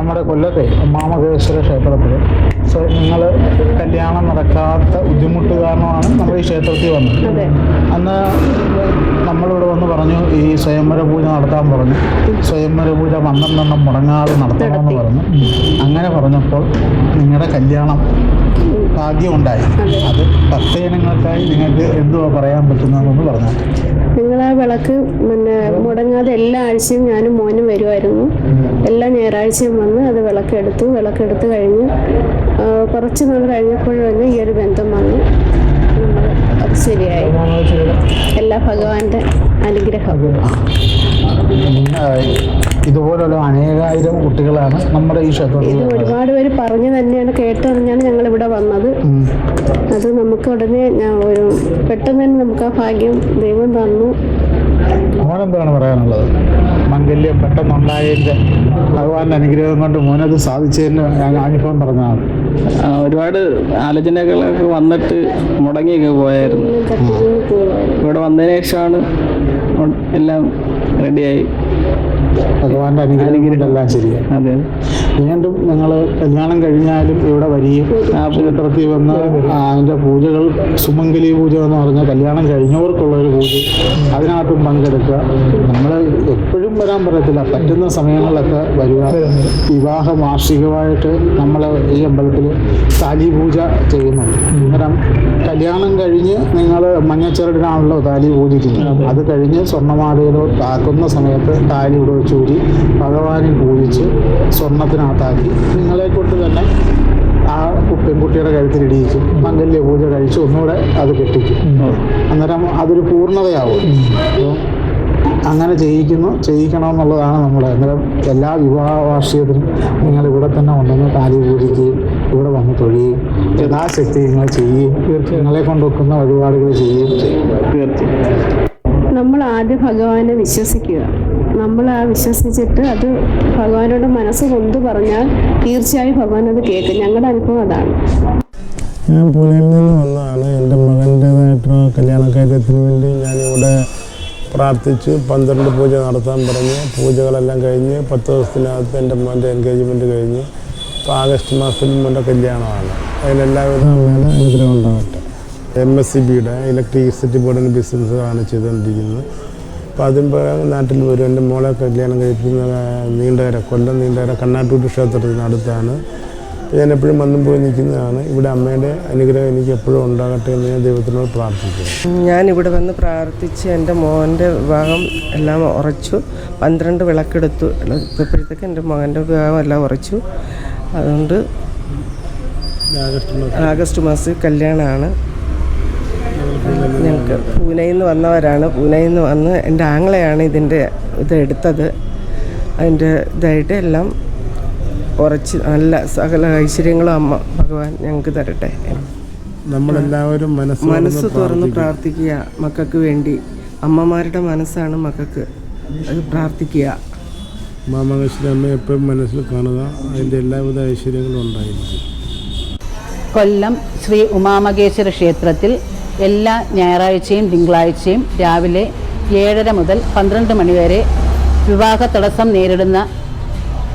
നമ്മുടെ കൊല്ലത്തെ ഉമ്മാമകേശ്വര ക്ഷേത്രത്തിൽ സോ നിങ്ങൾ കല്യാണം നടക്കാത്ത ബുദ്ധിമുട്ട് കാരണമാണ് നമ്മൾ ഈ ക്ഷേത്രത്തിൽ വന്നത്. അന്ന് നമ്മളിവിടെ വന്ന് പറഞ്ഞു ഈ സ്വയംവര പൂജ നടത്താൻ പറഞ്ഞു. സ്വയംവര പൂജ പന്ത്രണ്ടെണ്ണം മുടങ്ങാതെ നടത്തണമെന്ന് പറഞ്ഞു. അങ്ങനെ പറഞ്ഞപ്പോൾ നിങ്ങളുടെ കല്യാണം ഭാഗ്യമുണ്ടായി. അത്. ഭക്തജനങ്ങൾക്കായി നിങ്ങൾക്ക് എന്തുവാ പറയാൻ പറ്റുന്നതെന്ന് പറഞ്ഞു നിങ്ങൾ ആ വിളക്ക് പിന്നെ മുടങ്ങാതെ എല്ലാ ആഴ്ചയും ഞാനും മോനും വരുമായിരുന്നു. എല്ലാ ഞായറാഴ്ചയും വന്ന് അത് വിളക്കെടുത്തു. വിളക്കെടുത്ത് കഴിഞ്ഞ് കുറച്ച് നാൾ കഴിഞ്ഞപ്പോൾ തന്നെ ഈ ഒരു ബന്ധം വന്നു. അത് ശരിയായി. എല്ലാ ഭഗവാന്റെ അനുഗ്രഹം ഇതുപോലുള്ള അനേകായിരം കുട്ടികളാണ് നമ്മുടെ ഈ ക്ഷേത്രത്തിൽ ഇത് ഒരുപാട് പേര് പറഞ്ഞു തന്നെയാണ് കേട്ടറിഞ്ഞാണ് ഞങ്ങൾ ഇവിടെ വന്നത്. അത് നമുക്ക് ഉടനെ ഒരു പെട്ടെന്ന് തന്നെ നമുക്ക് ആ ഭാഗ്യം ദൈവം തന്നു. മോനെന്താണ് പറയാനുള്ളത്? മംഗല്യം പെട്ടെന്നുണ്ടായതിന്റെ ഭഗവാന്റെ അനുഗ്രഹം കൊണ്ട് മോനത് സാധിച്ചതിന് ഞാൻ അനുഭവം പറഞ്ഞതാണ്. ഒരുപാട് ആലോചനകളൊക്കെ വന്നിട്ട് മുടങ്ങിയൊക്കെ പോയായിരുന്നു. ഇവിടെ വന്നതിന് ശേഷമാണ് എല്ലാം റെഡിയായി ഭഗവാന്റെ അനുഗ്രഹം കൊണ്ടെല്ലാം ശരിയാണ് അതെ. വീണ്ടും നിങ്ങൾ കല്യാണം കഴിഞ്ഞാലും ഇവിടെ വരികയും ആ, ക്ഷേത്രത്തിൽ വന്ന് അതിന്റെ പൂജകൾ സുമംഗലി പൂജ എന്ന് പറഞ്ഞാൽ കല്യാണം കഴിഞ്ഞവർക്കുള്ള ഒരു പൂജ അതിനകത്തും പങ്കെടുക്കുക. നമ്മൾ എപ്പോഴും വരാൻ പറ്റത്തില്ല പറ്റുന്ന സമയങ്ങളിലൊക്കെ വരിക. വിവാഹ വാർഷികമായിട്ട് നമ്മൾ ഈ അമ്പലത്തിൽ താലി പൂജ ചെയ്യുന്നുണ്ട്. അന്നേരം കല്യാണം കഴിഞ്ഞ് നിങ്ങൾ മഞ്ഞച്ചരടിനാണല്ലോ താലി പൂജിക്കുന്നത്. അത് കഴിഞ്ഞ് സ്വർണമാലയിലോ താക്കുന്ന സമയത്ത് താലി ഇവിടെ വെച്ച് പഴവാരി പൂജിച്ച് സ്വർണത്തിനകത്താക്കി. നിങ്ങളെ കൊണ്ട് തന്നെ ആ പെൺകുട്ടിയുടെ കഴുത്തിൽ ഇടിയിക്കും മംഗല്യ പൂജ കഴിച്ച് ഒന്നുകൂടെ അത് കെട്ടിക്കും. അന്നേരം അതൊരു പൂർണതയാവും. അങ്ങനെ ചെയ്യിക്കുന്നു ചെയ്യിക്കണമെന്നുള്ളതാണ് നമ്മൾ അന്നേരം എല്ലാ വിവാഹ വാർഷികത്തിനും നിങ്ങൾ ഇവിടെ തന്നെ ഉണ്ടെന്ന് താലി പൂജിക്കുകയും ഇവിടെ വന്ന് തൊഴുകയും യഥാശക്തി നിങ്ങൾ ചെയ്യുകയും നിങ്ങളെ കൊണ്ടൊക്കുന്ന വഴിപാടുകൾ ചെയ്യുകയും ചെയ്യും. നമ്മൾ ആദ്യം ഭഗവാനെ വിശ്വസിക്കുക. നമ്മൾ ആ വിശ്വസിച്ചിട്ട് അത് ഭഗവാനോട് മനസ്സ് കൊണ്ട് പറഞ്ഞാൽ തീർച്ചയായും ഭഗവാൻ അത് കേൾക്കും. ഞങ്ങളുടെ അനുഭവം അതാണ്. ഞാൻ പൂനെയിൽ നിന്ന് വന്നതാണ്. എന്റെ മകന്റേതായിട്ടുള്ള കല്യാണക്കാര്യത്തിന് വേണ്ടി ഞാനിവിടെ പ്രാർത്ഥിച്ച്. പന്ത്രണ്ട് പൂജ നടത്താൻ പറഞ്ഞ്. പൂജകളെല്ലാം കഴിഞ്ഞ് പത്ത് ദിവസത്തിനകത്ത് എന്റെ മോന്റെ എൻഗേജ്മെന്റ് കഴിഞ്ഞ്. ഇപ്പോൾ ആഗസ്റ്റ് മാസത്തിൽ മോന്റെ കല്യാണമാണ്. അതിലെല്ലാവിധ അനുഗ്രഹം ഉണ്ടാകട്ടെ എം എസ് സി ബിയുടെ ഇലക്ട്രിസിറ്റി ബോർഡിന്റെ ബിസിനസ്സാണ് ചെയ്തുകൊണ്ടിരിക്കുന്നത്. അപ്പോൾ അതിന് നാട്ടിൽ വരും എന്റെ മോളെ കല്യാണം കഴിപ്പിക്കുന്ന നീണ്ടകര കൊല്ലം നീണ്ടകര കണ്ണാട്ടൂർ ക്ഷേത്രത്തിനടുത്താണ് ഞാൻ എപ്പോഴും വന്നും പോയി നിൽക്കുന്നതാണ്. ഇവിടെ അമ്മയുടെ അനുഗ്രഹം എനിക്ക് എപ്പോഴും ഉണ്ടാകട്ടെ എന്ന് ഞാൻ ദൈവത്തിനോട് പ്രാർത്ഥിക്കുന്നു. ഞാൻ ഇവിടെ വന്ന് പ്രാർത്ഥിച്ച് എന്റെ മോന്റെ വിവാഹം എല്ലാം ഉറച്ചു. പന്ത്രണ്ട് വിളക്കെടുത്തു. ഇപ്പോഴത്തേക്ക് എന്റെ മോന്റെ വിവാഹം എല്ലാം ഉറച്ചു. അതുകൊണ്ട് ആഗസ്റ്റ് മാസം. മാസത്തിൽ കല്യാണമാണ്. പൂനെയിൽ നിന്ന് വന്നവരാണ്. പൂനെയിൽ നിന്ന് വന്ന് എന്റെ ആങ്ങളെയാണ് ഇതിന്റെ ഇത് എടുത്തത്. അതിന്റെ ഇതായിട്ട് എല്ലാം ഉറച്ച് നല്ല സകല ഐശ്വര്യങ്ങളും അമ്മ ഭഗവാൻ ഞങ്ങൾക്ക് തരട്ടെ. നമ്മളെല്ലാവരും മനസ്സ് മനസ്സ് തുറന്ന് പ്രാർത്ഥിക്കുക. മക്കൾക്ക് വേണ്ടി. അമ്മമാരുടെ മനസ്സാണ് മക്കൾക്ക് അത് പ്രാർത്ഥിക്കുക. മാമകശ്വരി അമ്മ എപ്പോഴും മനസ്സിൽ കാണുക. അതിന്റെ എല്ലാവിധ ഐശ്വര്യങ്ങളും ഉണ്ടായിരിക്കും. കൊല്ലം ശ്രീ ഉമാമകേശ്വര ക്ഷേത്രത്തിൽ എല്ലാ ഞായറാഴ്ചയും തിങ്കളാഴ്ചയും രാവിലെ ഏഴര മുതൽ പന്ത്രണ്ട് മണിവരെ വിവാഹ തടസ്സം നേരിടുന്ന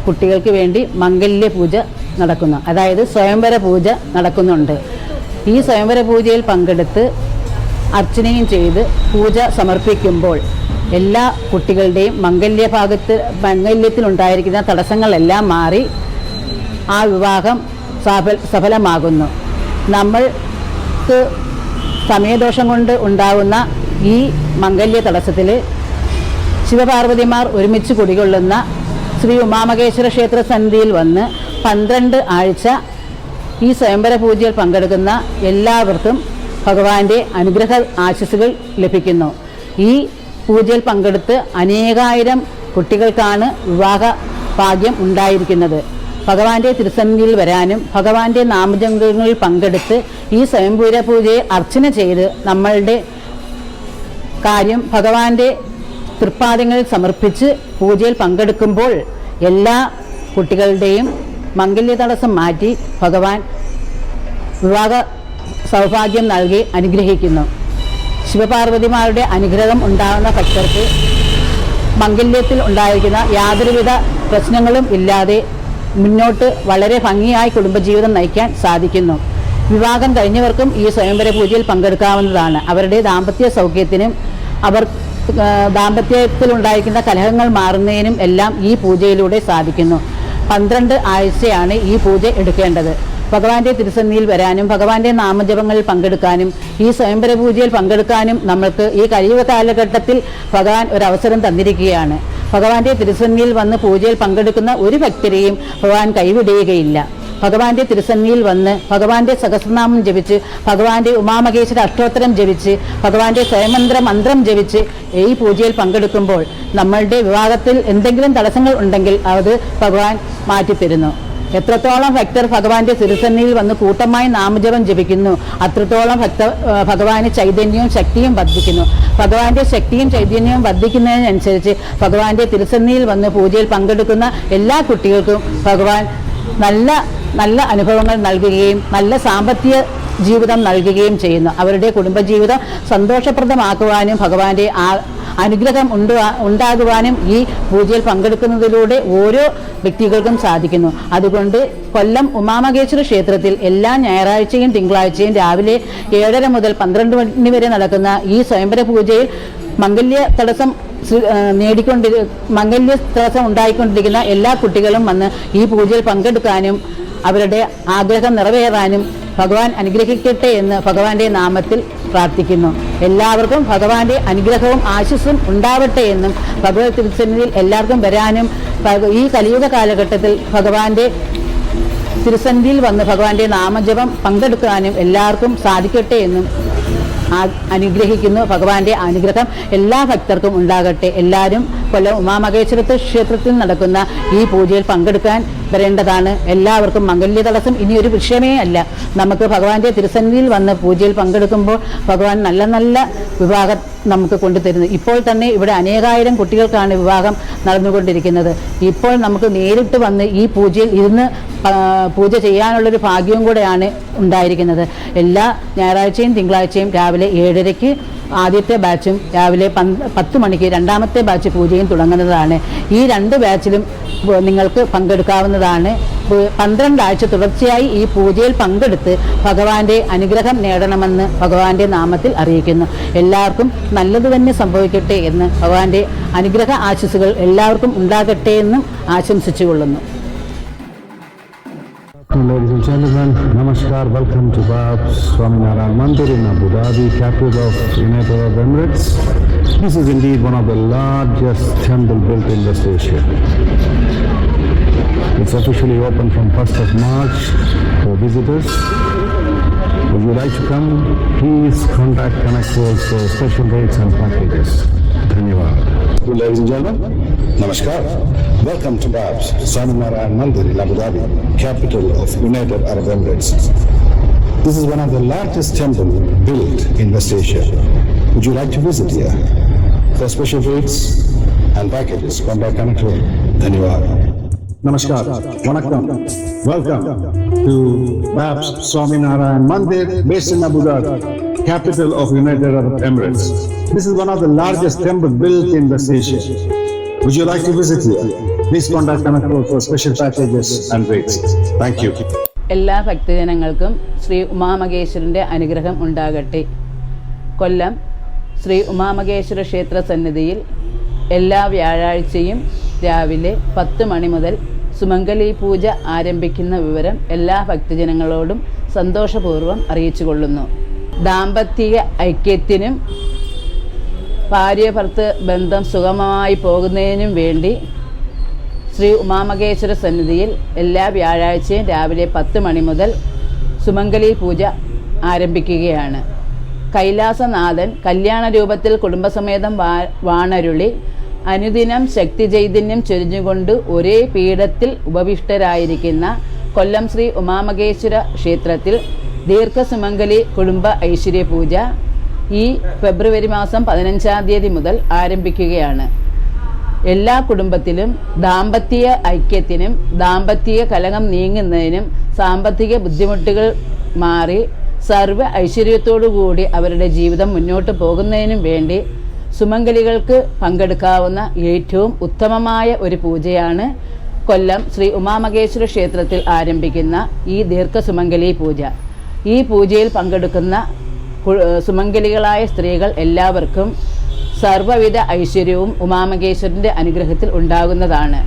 കുട്ടികൾക്ക് വേണ്ടി മംഗല്യ പൂജ നടക്കുന്നു. അതായത് സ്വയംവര പൂജ നടക്കുന്നുണ്ട്. ഈ സ്വയംവര പൂജയിൽ പങ്കെടുത്ത് അർച്ചനയും ചെയ്ത് പൂജ സമർപ്പിക്കുമ്പോൾ എല്ലാ കുട്ടികളുടെയും മംഗല്യ ഭാഗത്ത് മംഗല്യത്തിലുണ്ടായിരിക്കുന്ന തടസ്സങ്ങളെല്ലാം മാറി ആ വിവാഹം സഫലമാകുന്നു. നമ്മൾക്ക് സമയദോഷം കൊണ്ട് ഉണ്ടാകുന്ന ഈ മംഗല്യ തടസ്സത്തിൽ ശിവപാർവതിമാർ ഒരുമിച്ച് കുടികൊള്ളുന്ന ശ്രീ ഉമാമകേശ്വര ക്ഷേത്ര സന്നിധിയിൽ വന്ന് പന്ത്രണ്ട് ആഴ്ച ഈ സ്വയംവര പൂജയിൽ പങ്കെടുക്കുന്ന എല്ലാവർക്കും ഭഗവാന്റെ അനുഗ്രഹ ആശസ്സുകൾ ലഭിക്കുന്നു. ഈ പൂജയിൽ പങ്കെടുത്ത് അനേകായിരം കുട്ടികൾക്കാണ് വിവാഹ ഭാഗ്യം ഉണ്ടായിരിക്കുന്നത്. ഭഗവാന്റെ തിരുസന്നിധിയിൽ വരാനും ഭഗവാന്റെ നാമജങ്കങ്ങളിൽ പങ്കെടുത്ത് ഈ സ്വയംപൂര പൂജയെ അർച്ചന ചെയ്ത് നമ്മളുടെ കാര്യം ഭഗവാന്റെ തൃപ്പാദങ്ങളിൽ സമർപ്പിച്ച് പൂജയിൽ പങ്കെടുക്കുമ്പോൾ എല്ലാ കുട്ടികളുടെയും മംഗല്യ തടസ്സം മാറ്റി ഭഗവാൻ വിവാഹ സൗഭാഗ്യം നൽകി അനുഗ്രഹിക്കുന്നു. ശിവപാർവതിമാരുടെ അനുഗ്രഹം ഉണ്ടാകുന്ന ഭക്തർക്ക് മംഗല്യത്തിൽ ഉണ്ടായിരിക്കുന്ന യാതൊരുവിധ പ്രശ്നങ്ങളും ഇല്ലാതെ മുന്നോട്ട് വളരെ ഭംഗിയായി കുടുംബജീവിതം നയിക്കാൻ സാധിക്കുന്നു. വിവാഹം കഴിഞ്ഞവർക്കും ഈ സ്വയംവര പൂജയിൽ പങ്കെടുക്കാവുന്നതാണ്. അവരുടെ ദാമ്പത്യ സൗഖ്യത്തിനും അവർ ദാമ്പത്യത്തിലുണ്ടായിരിക്കുന്ന കലഹങ്ങൾ മാറുന്നതിനും എല്ലാം ഈ പൂജയിലൂടെ സാധിക്കുന്നു. പന്ത്രണ്ട് ആഴ്ചയാണ് ഈ പൂജ എടുക്കേണ്ടത്. ഭഗവാന്റെ തിരുസന്നിയിൽ വരാനും ഭഗവാന്റെ നാമജപങ്ങളിൽ പങ്കെടുക്കാനും ഈ സ്വയംവര പൂജയിൽ പങ്കെടുക്കാനും നമ്മൾക്ക് ഈ കഴിയുക കാലഘട്ടത്തിൽ ഭഗവാൻ ഒരു അവസരം തന്നിരിക്കുകയാണ്. ഭഗവാന്റെ തിരുസന്നിയിൽ വന്ന് പൂജയിൽ പങ്കെടുക്കുന്ന ഒരു ഭക്തരെയും ഭഗവാൻ കൈവിടുകയില്ല. ഭഗവാന്റെ തിരുസന്നിയിൽ വന്ന് ഭഗവാന്റെ സഹസ്രനാമം ജപിച്ച് ഭഗവാന്റെ ഉമാമകേശ്വര അഷ്ടോത്തരം ജപിച്ച് ഭഗവാന്റെ സ്വയമന്ത്ര മന്ത്രം ജപിച്ച് ഈ പൂജയിൽ പങ്കെടുക്കുമ്പോൾ നമ്മളുടെ വിവാഹത്തിൽ എന്തെങ്കിലും തടസ്സങ്ങൾ ഉണ്ടെങ്കിൽ അത് ഭഗവാൻ മാറ്റിത്തരുന്നു. എത്രത്തോളം ഭക്തർ ഭഗവാന്റെ സിരസന്നിയിൽ വന്ന് കൂട്ടമായി നാമജപം ജപിക്കുന്നു അത്രത്തോളം ഭക്ത ഭഗവാന് ചൈതന്യവും ശക്തിയും വർദ്ധിക്കുന്നു. ഭഗവാന്റെ ശക്തിയും ചൈതന്യവും വർദ്ധിക്കുന്നതിനനുസരിച്ച് ഭഗവാന്റെ തിരുസന്നിയിൽ വന്ന് പൂജയിൽ പങ്കെടുക്കുന്ന എല്ലാ കുട്ടികൾക്കും ഭഗവാൻ നല്ല നല്ല അനുഭവങ്ങൾ നൽകുകയും നല്ല സാമ്പത്തിക ജീവിതം നൽകുകയും ചെയ്യുന്നു. അവരുടെ കുടുംബജീവിതം സന്തോഷപ്രദമാക്കുവാനും ഭഗവാന്റെ ആ അനുഗ്രഹം ഉണ്ട് ഉണ്ടാകുവാനും ഈ പൂജയിൽ പങ്കെടുക്കുന്നതിലൂടെ ഓരോ വ്യക്തികൾക്കും സാധിക്കുന്നു. അതുകൊണ്ട് കൊല്ലം ഉമാമകേശ്വര ക്ഷേത്രത്തിൽ എല്ലാ ഞായറാഴ്ചയും തിങ്കളാഴ്ചയും രാവിലെ ഏഴര മുതൽ പന്ത്രണ്ട് മണി വരെ നടക്കുന്ന ഈ സ്വയംവര പൂജയിൽ മംഗല്യ തടസ്സം നേടിക്കൊണ്ടിരി മംഗല്യ ദിവസം ഉണ്ടായിക്കൊണ്ടിരിക്കുന്ന എല്ലാ കുട്ടികളും വന്ന് ഈ പൂജയിൽ പങ്കെടുക്കാനും അവരുടെ ആഗ്രഹം നിറവേറാനും ഭഗവാൻ അനുഗ്രഹിക്കട്ടെ എന്ന് ഭഗവാന്റെ നാമത്തിൽ പ്രാർത്ഥിക്കുന്നു. എല്ലാവർക്കും ഭഗവാന്റെ അനുഗ്രഹവും ആശിസ്സും ഉണ്ടാവട്ടെ എന്നും ഭഗവത് തിരുസന്നിധിയിൽ എല്ലാവർക്കും വരാനും ഈ കലിയുഗ കാലഘട്ടത്തിൽ ഭഗവാന്റെ തിരുസന്നിധിയിൽ വന്ന് ഭഗവാന്റെ നാമജപം പങ്കെടുക്കാനും എല്ലാവർക്കും സാധിക്കട്ടെ എന്നും അനുഗ്രഹിക്കുന്നു. ഭഗവാന്റെ അനുഗ്രഹം എല്ലാ ഭക്തർക്കും ഉണ്ടാകട്ടെ. എല്ലാവരും കൊല്ലം ഉമാമഹേശ്വരത്ത് ക്ഷേത്രത്തിൽ നടക്കുന്ന ഈ പൂജയിൽ പങ്കെടുക്കാൻ വരേണ്ടതാണ്. എല്ലാവർക്കും മംഗല്യ തടസ്സം ഇനി ഒരു വിഷയമേ അല്ല. നമുക്ക് ഭഗവാന്റെ തിരുസന്നിധിയിൽ വന്ന് പൂജയിൽ പങ്കെടുക്കുമ്പോൾ ഭഗവാൻ നല്ല നല്ല വിവാഹം നമുക്ക് കൊണ്ടുതരുന്നു. ഇപ്പോൾ തന്നെ ഇവിടെ അനേകായിരം കുട്ടികൾക്കാണ് വിവാഹം നടന്നുകൊണ്ടിരിക്കുന്നത്. ഇപ്പോൾ നമുക്ക് നേരിട്ട് വന്ന് ഈ പൂജയിൽ ഇരുന്ന് പൂജ ചെയ്യാനുള്ളൊരു ഭാഗ്യവും കൂടെയാണ് ഉണ്ടായിരിക്കുന്നത്. എല്ലാ ഞായറാഴ്ചയും തിങ്കളാഴ്ചയും രാവിലെ ഏഴരയ്ക്ക് ആദ്യത്തെ ബാച്ചും രാവിലെ പന്ത് പത്ത് മണിക്ക് രണ്ടാമത്തെ ബാച്ച് പൂജയും തുടങ്ങുന്നതാണ്. ഈ രണ്ട് ബാച്ചിലും നിങ്ങൾക്ക് പങ്കെടുക്കാവുന്നതാണ്. പന്ത്രണ്ടാഴ്ച തുടർച്ചയായി ഈ പൂജയിൽ പങ്കെടുത്ത് ഭഗവാന്റെ അനുഗ്രഹം നേടണമെന്ന് ഭഗവാന്റെ നാമത്തിൽ അറിയിക്കുന്നു. എല്ലാവർക്കും നല്ലത് തന്നെ സംഭവിക്കട്ടെ എന്ന് ഭഗവാന്റെ അനുഗ്രഹ ആശിസുകൾ എല്ലാവർക്കും ഉണ്ടാകട്ടെ എന്നും ആശംസിച്ചുകൊള്ളുന്നു. Ladies and gentlemen, Namaskar. Welcome to Bab's Swaminarayan Mandir in Abu Dhabi, capital of United Arab Emirates. This is indeed one of the largest temple built in West Asia. It's officially open from 1st of March for visitors. Would you like to come? Please contact Connect World for special rates and packages. Dhanyawad. Ladies and gentlemen, Namaskar. Welcome to Babs Swaminarayan Mandir in Abu Dhabi, capital of United Arab Emirates. This is one of the largest temples built in West Asia. Would you like to visit here? For special rates and packages, contact Connect World. Dhanyawad. Namaskar. Vanakkam. Welcome to Babs Swaminarayan Mandir based in Abu Dhabi, capital of United Arab Emirates. This is one of the largest temples built in West Asia. Would you like to visit here? Please contact Kanakpur for special packages and rates. Thank you. എല്ലാ ഭക്തജനങ്ങൾക്കും ശ്രീ ഉമാമകേശ്വരന്റെ അനുഗ്രഹം ഉണ്ടാകട്ടെ കൊല്ലം ശ്രീ ഉമാമകേശ്വര ക്ഷേത്ര സന്നിധിയിൽ എല്ലാ വ്യാഴാഴ്ചയും രാവിലെ പത്ത് മണി മുതൽ സുമംഗലി പൂജ ആരംഭിക്കുന്ന വിവരം എല്ലാ ഭക്തജനങ്ങളോടും സന്തോഷപൂർവം അറിയിച്ചുകൊള്ളുന്നു. ദാമ്പത്യ ഐക്യത്തിനും ഭാര്യ ഭർത്ത് ബന്ധം സുഗമമായി പോകുന്നതിനും വേണ്ടി ശ്രീ ഉമാമകേശ്വര സന്നിധിയിൽ എല്ലാ വ്യാഴാഴ്ചയും രാവിലെ പത്ത് മണി മുതൽ സുമംഗലി പൂജ ആരംഭിക്കുകയാണ്. കൈലാസനാഥൻ കല്യാണ രൂപത്തിൽ കുടുംബസമേതം വാണരുളി അനുദിനം ശക്തി ചൈതന്യം ചൊരിഞ്ഞുകൊണ്ട് ഒരേ പീഠത്തിൽ ഉപവിഷ്ടരായിരിക്കുന്ന കൊല്ലം ശ്രീ ഉമാമകേശ്വര ക്ഷേത്രത്തിൽ ദീർഘസുമംഗലി കുടുംബ ഐശ്വര്യ പൂജ ഈ ഫെബ്രുവരി മാസം പതിനഞ്ചാം തീയതി മുതൽ ആരംഭിക്കുകയാണ്. എല്ലാ കുടുംബത്തിലും ദാമ്പത്യ ഐക്യത്തിനും ദാമ്പത്യ കലഹം നീങ്ങുന്നതിനും സാമ്പത്തിക ബുദ്ധിമുട്ടുകൾ മാറി സർവ ഐശ്വര്യത്തോടു കൂടി അവരുടെ ജീവിതം മുന്നോട്ട് പോകുന്നതിനും വേണ്ടി സുമംഗലികൾക്ക് പങ്കെടുക്കാവുന്ന ഏറ്റവും ഉത്തമമായ ഒരു പൂജയാണ് കൊല്ലം ശ്രീ ഉമാമകേശ്വര ക്ഷേത്രത്തിൽ ആരംഭിക്കുന്ന ഈ ദീർഘസുമംഗലി പൂജ. ഈ പൂജയിൽ പങ്കെടുക്കുന്ന സുമംഗലികളായ സ്ത്രീകൾ എല്ലാവർക്കും സർവവിധ ഐശ്വര്യവും ഉമാമകേശ്വരന്റെ അനുഗ്രഹത്തിൽ ഉണ്ടാകുന്നതാണ്.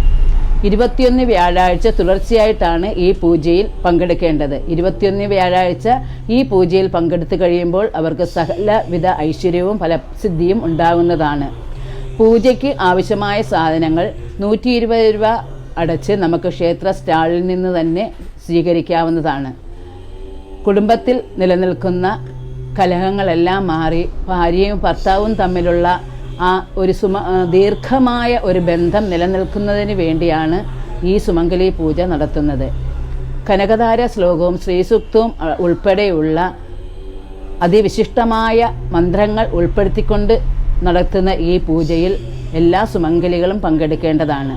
ഇരുപത്തിയൊന്ന് വ്യാഴാഴ്ച തുടർച്ചയായിട്ടാണ് ഈ പൂജയിൽ പങ്കെടുക്കേണ്ടത്. ഇരുപത്തിയൊന്ന് വ്യാഴാഴ്ച ഈ പൂജയിൽ പങ്കെടുത്തു കഴിയുമ്പോൾ അവർക്ക് സകലവിധ ഐശ്വര്യവും ഫലസിദ്ധിയും ഉണ്ടാകുന്നതാണ്. പൂജയ്ക്ക് ആവശ്യമായ സാധനങ്ങൾ നൂറ്റി ഇരുപത് രൂപ അടച്ച് നമുക്ക് ക്ഷേത്ര സ്റ്റാളിൽ നിന്ന് തന്നെ സ്വീകരിക്കാവുന്നതാണ്. കുടുംബത്തിൽ നിലനിൽക്കുന്ന കലഹങ്ങളെല്ലാം മാറി ഭാര്യയും ഭർത്താവും തമ്മിലുള്ള ആ ഒരു സുമ ദീർഘമായ ഒരു ബന്ധം നിലനിൽക്കുന്നതിന് വേണ്ടിയാണ് ഈ സുമംഗലി പൂജ നടത്തുന്നത്. കനകധാര ശ്ലോകവും ശ്രീസുക്തവും ഉൾപ്പെടെയുള്ള അതിവിശിഷ്ടമായ മന്ത്രങ്ങൾ ഉൾപ്പെടുത്തിക്കൊണ്ട് നടത്തുന്ന ഈ പൂജയിൽ എല്ലാ സുമംഗലികളും പങ്കെടുക്കേണ്ടതാണ്.